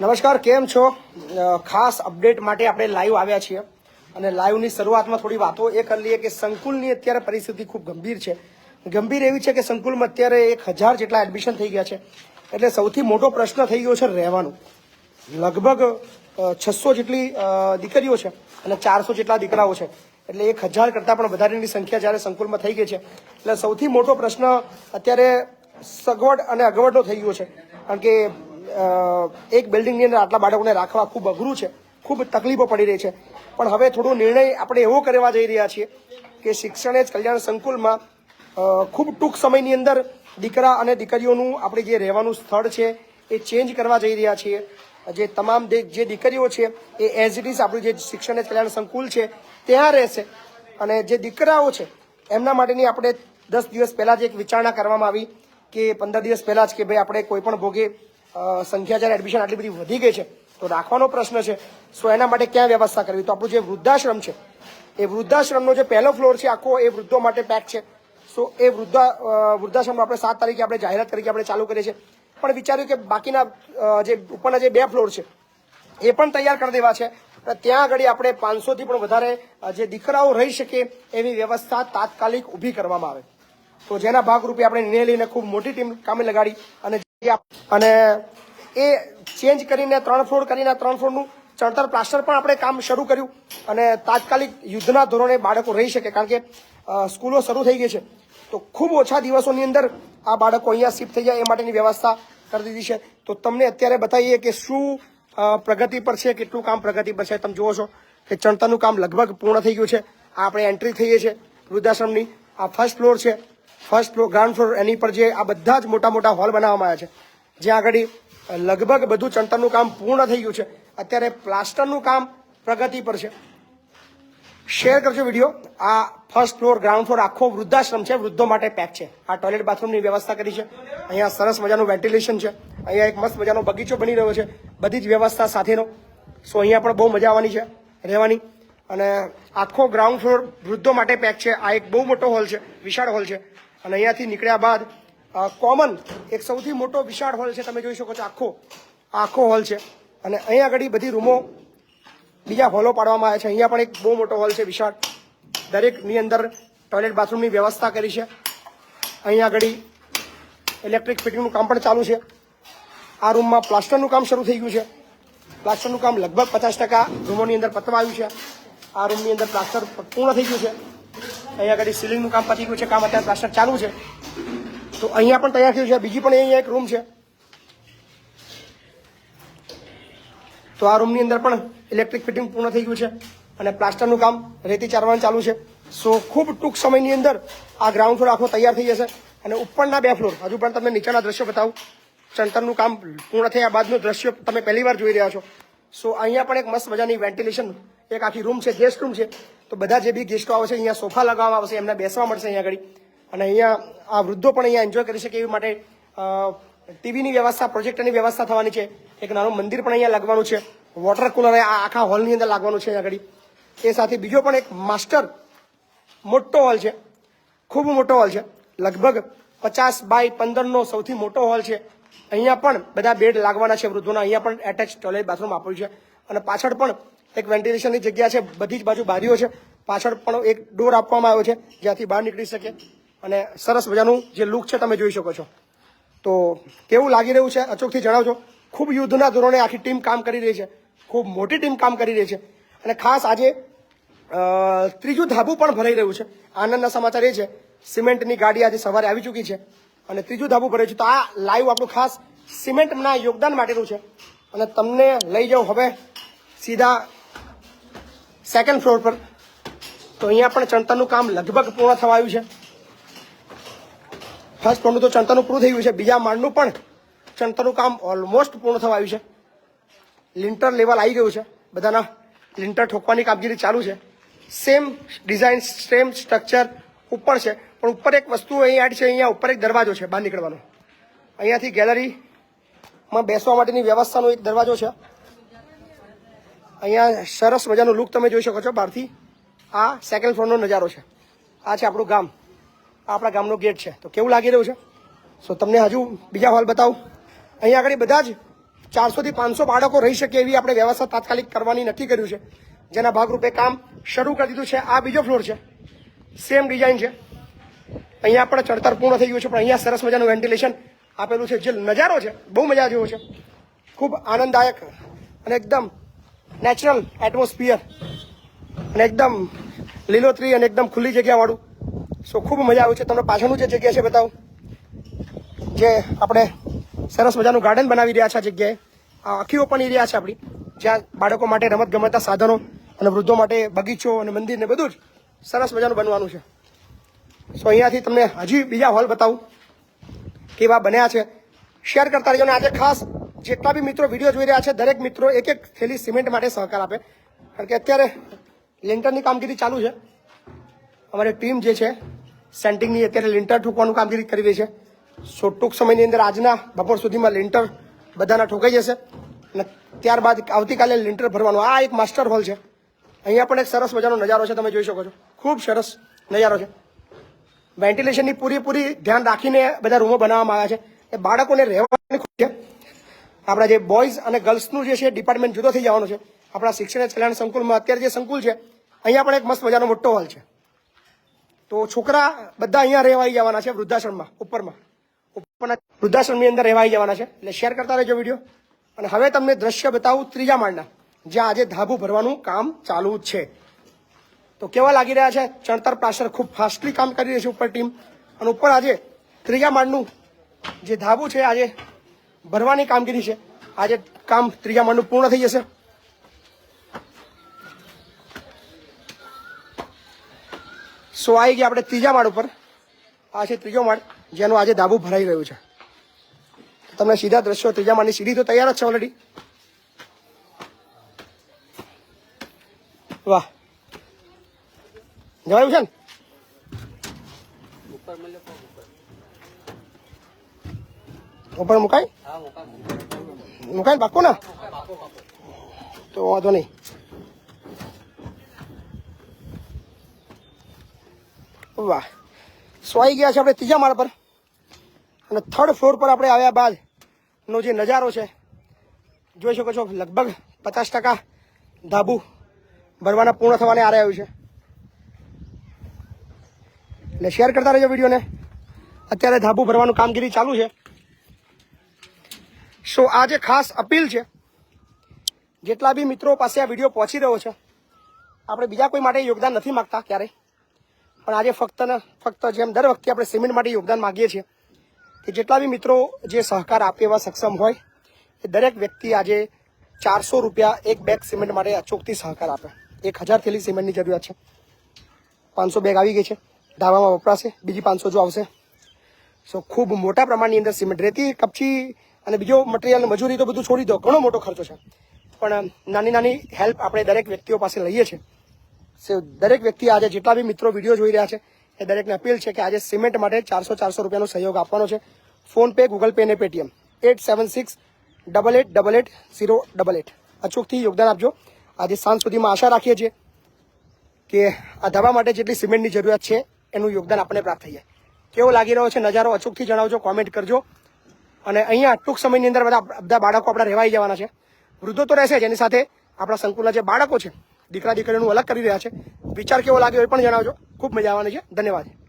નમસ્કાર, કેમ છો? ખાસ અપડેટ માટે આપણે લાઈવ આવ્યા છીએ. અને લાઈવની શરૂઆતમાં થોડી વાતો એ કરી લઈએ કે સંકુલની અત્યારે પરિસ્થિતિ ખૂબ ગંભીર છે. ગંભીર એવી છે કે સંકુલમાં અત્યારે એક હજાર જેટલા એડમિશન થઈ ગયા છે. એટલે સૌથી મોટો પ્રશ્ન થઈ ગયો છે રહેવાનું. લગભગ છસો જેટલી દીકરીઓ છે અને ચારસો જેટલા દીકરાઓ છે. એટલે એક હજાર કરતાં પણ વધારેની સંખ્યા જ્યારે સંકુલમાં થઈ ગઈ છે. એટલે સૌથી મોટો પ્રશ્ન અત્યારે સગવડ અને અગવડનો થઈ ગયો છે. કારણ કે એક બિલ્ડિંગની અંદર આટલા બાળકોને રાખવા ખૂબ અઘરું છે, ખૂબ તકલીફો પડી રહી છે. પણ હવે થોડો નિર્ણય આપણે એવો કરવા જઈ રહ્યા છીએ કે શિક્ષણ જ કલ્યાણ સંકુલમાં ખૂબ ટૂંક સમયની અંદર દીકરા અને દીકરીઓનું આપણે જે રહેવાનું સ્થળ છે એ ચેન્જ કરવા જઈ રહ્યા છીએ. જે તમામ જે દીકરીઓ છે એ એઝ ઇટ ઇઝ આપણું જે શિક્ષણ કલ્યાણ સંકુલ છે ત્યાં રહેશે. અને જે દીકરાઓ છે એમના માટેની આપણે દસ દિવસ પહેલાં જ એક વિચારણા કરવામાં આવી કે પંદર દિવસ પહેલાં જ કે ભાઈ આપણે કોઈ પણ ભોગે સંખ્યા જ્યારે એડમિશન આટલી બધી વધી ગઈ છે, તો રાખવાનો પ્રશ્ન છે સો એના માટે ક્યાં વ્યવસ્થા કરવી? તો આપણું જે વૃદ્ધાશ્રમ છે, એ વૃદ્ધાશ્રમનો જે પહેલો ફ્લોર છે, આખો એ વૃદ્ધો માટે પેક છે. સો એ વૃદ્ધા વૃદ્ધાશ્રમ આપણે સાત તારીખે આપણે જાહેરાત કરી આપણે ચાલુ કરીએ છીએ. પણ વિચાર્યું કે બાકીના જે ઉપરના જે બે ફ્લોર છે, એ પણ તૈયાર કરી દેવા છે. અને ત્યાં આગળ આપણે પાંચસોથી પણ વધારે જે દીકરાઓ રહી શકે, એવી વ્યવસ્થા તાત્કાલિક ઊભી કરવામાં આવે. તો જેના ભાગરૂપે આપણે નિર્ણય લઈને ખૂબ મોટી ટીમ કામે લગાડી અને અને એ ચેન્જ કરીને ત્રણ ફ્લોર કરીને ત્રણ ફ્લોરનું ચણતર પ્લાસ્ટર પણ આપણે કામ શરૂ કર્યું. અને તાત્કાલિક યુદ્ધના ધોરણે બાળકો રહી શકે, કારણ કે સ્કૂલો શરૂ થઈ ગઈ છે. તો ખૂબ ઓછા દિવસોની અંદર આ બાળકો અહીંયા શિફ્ટ થઈ જાય, એ માટેની વ્યવસ્થા કરી દીધી છે. તો તમને અત્યારે બતાવીએ કે શું પ્રગતિ પર છે, કેટલું કામ પ્રગતિ પર છે. તમે જુઓ છો કે ચણતરનું કામ લગભગ પૂર્ણ થઈ ગયું છે. આ આપણે એન્ટ્રી થઈએ છીએ વૃદ્ધાશ્રમની. આ ફર્સ્ટ ફ્લોર છે. ફર્સ્ટ ફ્લોર ગ્રાઉન્ડ ફ્લોર એની પર જે આ બધા જ મોટા મોટા હોલ બનાવવામાં આવ્યા છે. જ્યાં આગળ લગભગ બધું ચણતરનું કામ પૂર્ણ થઈ ગયું છે. અત્યારે પ્લાસ્ટરનું કામ પ્રગતિ પર છે. શેર કરજો વીડિયો આ ફર્સ્ટ ફ્લોર ગ્રાઉન્ડ ફ્લોર આખો વૃદ્ધાશ્રમ છે. વૃદ્ધો માટે પેક છે. આ ટોયલેટ બાથરૂમની વ્યવસ્થા કરી છે. અહીંયા સરસ મજાનું વેન્ટિલેશન છે. અહીંયા એક મસ્ત મજાનો બગીચો બની રહ્યો છે. બધી જ વ્યવસ્થા સાથેનો. સો અહીંયા પણ બહુ મજા આવવાની છે. રહેવાની. અને આખો ગ્રાઉન્ડ ફ્લોર વૃદ્ધો માટે પેક છે. આ એક બહુ મોટો હોલ છે. વિશાળ હોલ છે. અને અહીંયાથી નીકળ્યા બાદ કોમન એક સૌથી મોટો વિશાળ હોલ છે, તમે જોઈ શકો છો, આખો આખો હોલ છે. અને અહીંયા આગળ બધી રૂમો બીજા હોલો પાડવામાં આવ્યા છે. અહીંયા પણ એક બહુ મોટો હોલ છે, વિશાળ. દરેકની અંદર ટોયલેટ બાથરૂમની વ્યવસ્થા કરી છે. અહીંયા આગળ ઇલેક્ટ્રિક ફિટિંગનું કામ પણ ચાલુ છે. આ રૂમમાં પ્લાસ્ટરનું કામ શરૂ થઈ ગયું છે. પ્લાસ્ટરનું કામ લગભગ પચાસ ટકા રૂમોની અંદર પતવા આવ્યું છે. આ રૂમની અંદર પ્લાસ્ટર પૂર્ણ થઈ ગયું છે. અહીંયા આગળ સીલિંગનું કામ પતી ગયું છે, કામ અત્યારે પ્લાસ્ટર ચાલુ છે. તો અહીંયા પણ તૈયાર થયું છે, બીજી પણ અહીંયા એક રૂમ છે. તો આ રૂમની અંદર પણ ઇલેક્ટ્રિક ફિટિંગ પૂર્ણ થઈ ગયું છે અને પ્લાસ્ટરનું કામ રેતી ચારવાનું ચાલુ છે. સો ખૂબ ટૂંક સમયની અંદર આ ગ્રાઉન્ડ ફ્લોર આખો તૈયાર થઈ જશે અને ઉપરના બે ફ્લોર હજુ પણ તમને નીચેના દ્રશ્યો બતાવું. ચણતરનું કામ પૂર્ણ થયા બાદનું દ્રશ્ય તમે પહેલી વાર જોઈ રહ્યા છો. સો અહીંયા પણ એક મસ્ત મજાની વેન્ટિલેશન એક આખી રૂમ છે ગેસ્ટ રૂમ છે. તો બધા જે બી ગેસ્ટો આવશે અહીંયા સોફા લગાવવામાં આવશે એમને બેસવા મળશે અહીંયા આગળ. અને અહીંયા આ વૃદ્ધો પણ અહીંયા એન્જોય કરી શકે એવી માટે ટીવીની વ્યવસ્થા પ્રોજેક્ટરની વ્યવસ્થા થવાની છે. એક નાનું મંદિર પણ અહીંયા લાગવાનું છે. વોટર કુલર આ આખા હોલની અંદર લાગવાનું છે અહીંયા આગળ. એ સાથે બીજો પણ એક માસ્ટર મોટો હોલ છે. ખૂબ મોટો હોલ છે. લગભગ પચાસ બાય પંદરનો સૌથી મોટો હોલ છે. અહીંયા પણ બધા બેડ લાગવાના છે વૃદ્ધોના. અહીંયા પણ એટેચ ટોયલેટ બાથરૂમ આપ્યું છે. અને પાછળ પણ એક વેન્ટિલેશનની જગ્યા છે, બધી જ બાજુ બારીઓ છે. પાછળ પણ એક ડોર આપવામાં આવ્યો છે, જ્યાંથી બહાર નીકળી શકે. અને સરસ મજાનું જે લુક છે, તમે જોઈ શકો છો. તો કેવું લાગી રહ્યું છે, અચૂકથી જણાવજો. ખૂબ યુદ્ધના ધોરણે આખી ટીમ કામ કરી રહી છે. ખૂબ મોટી ટીમ કામ કરી રહી છે. અને ખાસ આજે ત્રીજું ધાબુ પણ ભરાઈ રહ્યું છે. આનંદના સમાચાર એ છે, સિમેન્ટની ગાડી આજે સવારે આવી ચૂકી છે. અને ત્રીજું ધાબુ ભરાયું છે. તો આ લાઈવ આપણું ખાસ સિમેન્ટના યોગદાન માટેનું છે. અને તમને લઈ જાઉં હવે સીધા સેકન્ડ ફ્લોર પર. તો અહીંયા પણ ચણતરનું કામ લગભગ પૂર્ણ થવા આવ્યું છે. ફર્સ્ટ ફ્લોરનું તો ચણતરનું પૂરું થઈ ગયું છે. બીજા માળનું પણ ચણતરનું કામ ઓલમોસ્ટ પૂર્ણ થવા આવ્યું છે. લિન્ટર લેવલ આવી ગયું છે. બધાના લિન્ટર ઠોકવાની કામગીરી ચાલુ છે. સેમ ડિઝાઇન સેમ સ્ટ્રક્ચર ઉપર છે. પણ ઉપર એક વસ્તુ અહીં એડ છે. અહીંયા ઉપર એક દરવાજો છે, બહાર નીકળવાનો. અહીંયાથી ગેલેરીમાં બેસવા માટેની વ્યવસ્થાનો એક દરવાજો છે. અહીંયા સરસ મજાનું લુક તમે જોઈ શકો છો બહારથી. આ સેકન્ડ ફ્લોરનો નજારો છે. આ છે આપણું ગામ. આપણા ગામનો ગેટ છે. તો કેવું લાગી રહ્યું છે? સો તમને હજુ બીજા હોલ બતાવું. અહીંયા આગળ બધા જ ચારસોથી પાંચસો બાળકો રહી શકે એવી આપણે વ્યવસ્થા તાત્કાલિક કરવાની નક્કી કર્યું છે. જેના ભાગરૂપે કામ શરૂ કરી દીધું છે. આ બીજો ફ્લોર છે. સેમ ડિઝાઇન છે. અહીંયા પણ ચડતર પૂર્ણ થઈ ગયું છે. પણ અહીંયા સરસ મજાનું વેન્ટિલેશન આપેલું છે. જે નજારો છે, બહુ મજા જેવો છે. ખૂબ આનંદદાયક અને એકદમ નેચરલ એટમોસ્ફિયર. અને એકદમ લીલોતરી અને એકદમ ખુલ્લી જગ્યાવાળું. સો ખૂબ મજા આવે છે. તમને પાછળનું જે જગ્યા છે બતાવું. જે આપણે સરસ મજાનું ગાર્ડન બનાવી રહ્યા છે આ જગ્યાએ. આ આખી ઓપન એરિયા છે આપણી. જ્યાં બાળકો માટે રમત ગમતના સાધનો અને વૃદ્ધો માટે બગીચો અને મંદિર ને બધું જ સરસ મજાનું બનવાનું છે. સો અહીંયાથી તમને હજી બીજા હોલ બતાવું. કેવા બન્યા છે. શેર કરતા રહેજો અને આજે ખાસ જેટલા બી મિત્રો વીડિયો જોઈ રહ્યા છે, દરેક મિત્રો એક એક થેલી સિમેન્ટ માટે સહકાર આપે. કારણ કે અત્યારે લેન્ટરની કામગીરી ચાલુ છે. અમારી ટીમ જે છે સેન્ટિંગની અત્યારે લિન્ટર ઠોકવાનું કામગીરી કરી રહી છે. સો ટૂંક સમયની અંદર આજના બપોર સુધીમાં લિન્ટર બધાના ઠોકાઈ જશે. અને ત્યારબાદ આવતીકાલે લિન્ટર ભરવાનું. આ એક માસ્ટર હોલ છે. અહીંયા પણ એક સરસ મજાનો નજારો છે, તમે જોઈ શકો છો. ખૂબ સરસ નજારો છે. વેન્ટિલેશનની પૂરેપૂરી ધ્યાન રાખીને બધા રૂમો બનાવવામાં આવ્યા છે. એ બાળકોને રહેવાની ખૂબ છે. આપણા જે બોયઝ અને ગર્લ્સનું જે છે ડિપાર્ટમેન્ટ જુદો થઈ જવાનું છે. આપણા શિક્ષણ કલ્યાણ સંકુલમાં અત્યારે જે સંકુલ છે, અહીંયા પણ એક મસ્ત મજાનો મોટો હોલ છે. તો છોકરા બધા અહીંયા રહેવાઈ જવાના છે વૃદ્ધાશ્રમમાં, ઉપરમાં. ઉપરના વૃદ્ધાશ્રમની અંદર રહેવાઈ જવાના છે. એટલે શેર કરતા રહેજો વીડિયો અને હવે તમને દ્રશ્ય બતાવું ત્રીજા માળના, જ્યાં આજે ધાબુ ભરવાનું કામ ચાલુ છે. તો કેવા લાગી રહ્યા છે? ચણતર પ્લાસ્ટર ખૂબ ફાસ્ટલી કામ કરી રહી છે ઉપર ટીમ અને ઉપર આજે ત્રીજા માળનું જે ધાબુ છે આજે ભરવાની કામગીરી છે. આજે કામ ત્રીજા માળનું પૂર્ણ થઈ જશે. સો આવી ગયા આપણે ત્રીજા માળ ઉપર. આ છે ત્રીજો માળ જેનું આજે ધાબુ ભરાઈ રહ્યું છે. તમને સીધા દ્રશ્યો ત્રીજા માળની સીડી તો તૈયાર જ છે ઓલરેડી વાહ. જવાયું છે ને? ઉપર મુકાય? મુકાય ને ને? તો વાંધો નહીં. વાહ. સ્વાઈ ગયા છે આપણે ત્રીજા માળ પર. અને થર્ડ ફ્લોર પર આપણે આવ્યા બાદ નો જે નજારો છે, જોઈ શકો છો, લગભગ પચાસ ટકા ધાબુ ભરવાના પૂર્ણ થવાને આરે આવ્યું છે. એટલે શેર કરતા રહેજો વિડીયોને. અત્યારે ધાબુ ભરવાનું કામગીરી ચાલુ છે. સો આજે ખાસ અપીલ છે. જેટલા બી મિત્રો પાસે આ વીડિયો પહોંચી રહ્યો છે, આપણે બીજા કોઈ માટે યોગદાન નથી માગતા ક્યારેય. પણ આજે ફક્ત ને ફક્ત જેમ દર વખતે આપણે સિમેન્ટ માટે યોગદાન માગીએ છીએ, કે જેટલા બી મિત્રો જે સહકાર આપે એવા સક્ષમ હોય, એ દરેક વ્યક્તિ આજે ચારસો રૂપિયા એક બેગ સિમેન્ટ માટે અચૂકથી સહકાર આપે. એક હજાર થેલી સિમેન્ટની જરૂરિયાત છે. પાંચસો બેગ આવી ગઈ છે ધાબામાં વપરાશે, બીજી પાંચસો જો આવશે. સો ખૂબ મોટા પ્રમાણની અંદર સિમેન્ટ રેતી કપચી અને બીજો મટીરિયલ મજૂરી તો બધું છોડી દો, ઘણો મોટો ખર્ચો છે. પણ નાની નાની હેલ્પ આપણે દરેક વ્યક્તિઓ પાસે લઈએ છીએ. દરેક વ્યક્તિ આજે જેટલા બી મિત્રો વીડિયો જોઈ રહ્યા છે, એ દરેકને અપીલ છે કે આજે સિમેન્ટ માટે ચારસો ચારસો રૂપિયાનો સહયોગ આપવાનો છે. ફોન પે, ગૂગલ પે અને Paytm. Eight seven six double eight double eight zero double eight. અચૂકથી યોગદાન આપજો. આજે સાંજ સુધીમાં આશા રાખીએ છીએ કે આ ધાબા માટે જેટલી સિમેન્ટની જરૂરિયાત છે, એનું યોગદાન આપણને પ્રાપ્ત થઈ જાય. કેવો લાગી રહ્યો છે નજારો અચૂકથી જણાવજો કોમેન્ટ કરજો. અને અહીંયા ટૂંક સમયની અંદર બધા બધા બાળકો આપણા રહેવાઈ જવાના છે. વૃદ્ધો તો રહેશે જ, એની સાથે આપણા સંકુલના જે બાળકો છે દીકરા દીકરીનું અલગ કરી રહ્યા છે. વિચાર કેવો લાગ્યો એ પણ જણાવજો. ખૂબ મજા આવવાની છે. ધન્યવાદ.